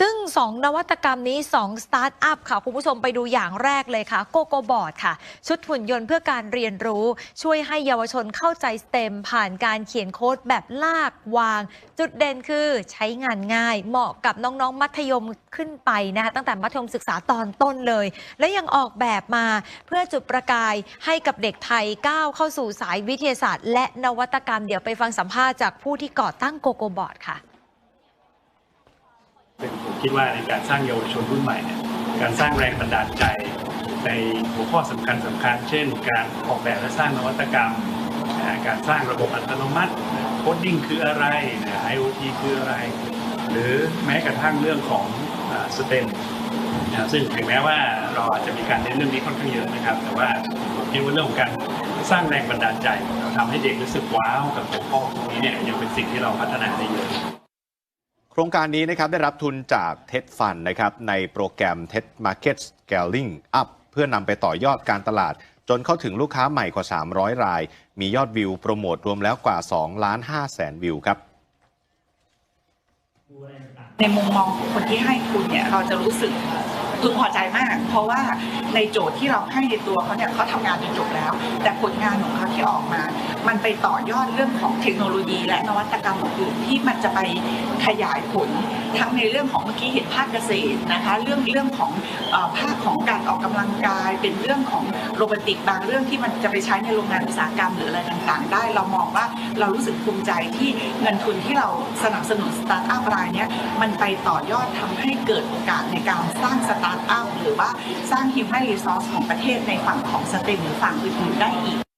ซึ่ง 2 นวัตกรรมนี้ 2 สตาร์ทอัพค่ะ คุณผู้ชมไปดูอย่างแรกเลยค่ะโกโกบอร์ดค่ะ ชุดหุ่นยนต์เพื่อการเรียนรู้ ช่วยให้เยาวชนเข้าใจสเต็มผ่านการเขียนโค้ดแบบลากวาง จุดเด่นคือใช้งานง่าย เหมาะกับน้องๆ มัธยมขึ้นไปนะคะตั้งแต่มัธยมศึกษาตอนต้นเลย และยังออกแบบมาเพื่อจุดประกายให้กับเด็กไทยก้าวเข้าสู่สายวิทยาศาสตร์ และนวัตกรรมเดี๋ยวไปฟังสัมภาษณ์จากผู้ที่ก่อตั้งโกโกบอร์ดค่ะ คิดว่าในการสร้างเยาวชนรุ่นใหม่เนี่ยการสร้างแรงบันดาลใจ ในหัวข้อสำคัญสำคัญ เช่น การออกแบบและสร้างนวัตกรรม การสร้างระบบอัตโนมัติโคดดิ้งคืออะไร IoT คืออะไร หรือแม้กระทั่งเรื่องของสเต็มนซึ่งถึงแม้ว่าเราอาจจะมีการเน้นเรื่องนี้ค่อนข้างเยอะนะครับ แต่ว่าผมคิดว่าเรื่องของการสร้างแรงบันดาลใจเราทำให้เด็กรู้สึกว้าวกับหัวข้อพวกนี้เนี่ยยังเป็นสิ่งที่เราพัฒนาได้เยอะ โครงการนี้นะครับได้รับทุนจากเท็ดฟันนะครับในโปรแกรม TED Market Scaling Up เพื่อนำไปต่อยอดการตลาด จนเข้าถึงลูกค้าใหม่กว่า 300 ราย มียอดวิวโปรโมทรวมแล้วกว่า2ล้าน5แสนวิวครับในมุมมองของคนที่ให้คุณเนี่ยเราจะรู้สึก พึงพอใจมาก เพราะว่าในโจทย์ที่เราให้ในตัวเขาเนี่ยเขาทำงานจนจบแล้ว แต่ผลงานของเขาที่ออกมา มันไปต่อยอดเรื่องของเทคโนโลยี และนวัตกรรมอื่นที่มันจะไปขยายผลทั้งในเรื่องของเมื่อกี้เห็นภาคเกษตรนะคะเรื่องเรื่องของภาคของการออกกำลังกาย เป็นเรื่องของโรบอติกบางเรื่องที่มันจะไปใช้ในโรงงานอุตสาหกรรมหรืออะไรต่างๆ ได้ เรามองว่าเรารู้สึกภูมิใจที่เงินทุนที่เราสนับสนุนสตาร์ทอัพรายนี้มันไปต่อยอดทำให้เกิดโอกาสในการสร้างสตาร์ทอัพหรือว่าสร้างฮิวแมนรีซอสของประเทศในฝั่งของสเต็มหรือฝั่งอื่นๆได้อีก